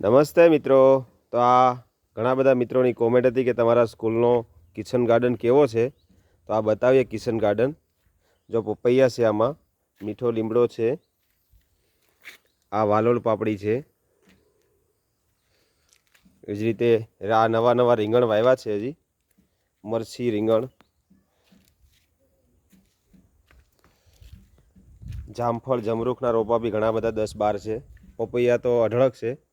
નમસ્તે મિત્રો. તો આ ઘણા બધા મિત્રોની કોમેન્ટ હતી કે તમારા સ્કૂલનો કિચન ગાર્ડન કેવો છે? તો આ બતાવીએ કિચન ગાર્ડન. જો પપૈયા છે આમાં, મીઠો લીમડો છે, આ વાલોળ પાપડી છે. એ જ રીતે આ નવા નવા રીંગણ વાવ્યા છે હજી. મરછી રીંગણ. જામફળ, જમરૂખના રોપા બી ઘણા બધા દસ બાર છે. પપૈયા તો અઢળક છે.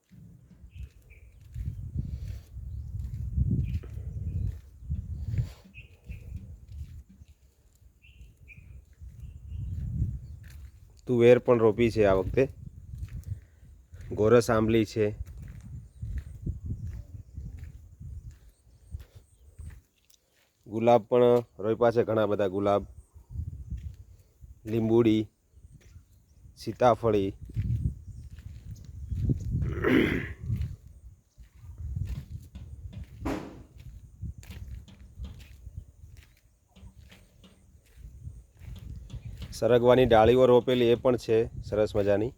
તુવેર પણ રોપી છે આ વખતે. ગોરસ આંબલી છે. ગુલાબ પણ રોપ્યા છે ઘણા બધા ગુલાબ. લીંબુડી, સીતાફળી. સરગવાની ડાળીઓ રોપેલી એ પણ છે, સરસ મજાની.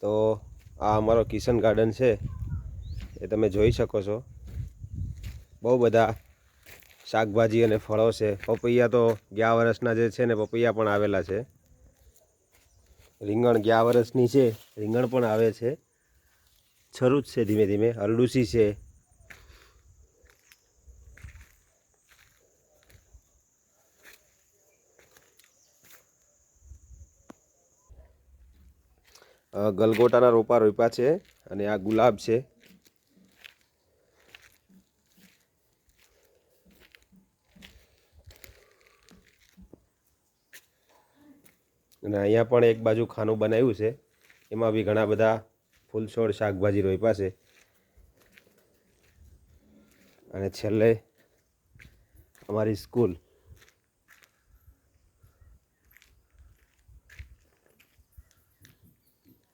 તો આ અમારો કિશન ગાર્ડન છે, એ તમે જોઈ શકો છો. બહુ બધા શાકભાજી અને ફળો છે. પપૈયા તો ગયા વર્ષના જે છે ને, પપૈયા પણ આવેલા છે. રીંગણ ગયા વર્ષની છે, રીંગણ પણ આવે છે. છરૂચ છે ધીમે ધીમે અરડુસી છે. ગલગોટાના રોપા રોપ્યા છે અને આ ગુલાબ છે. અને અહીંયા પણ એક બાજુ ખાનું બનાવ્યું છે. એમાં બી ઘણા બધા ફૂલ છોડ શાકભાજી રોપ્યા છે. અને છેલ્લે અમારી સ્કૂલ.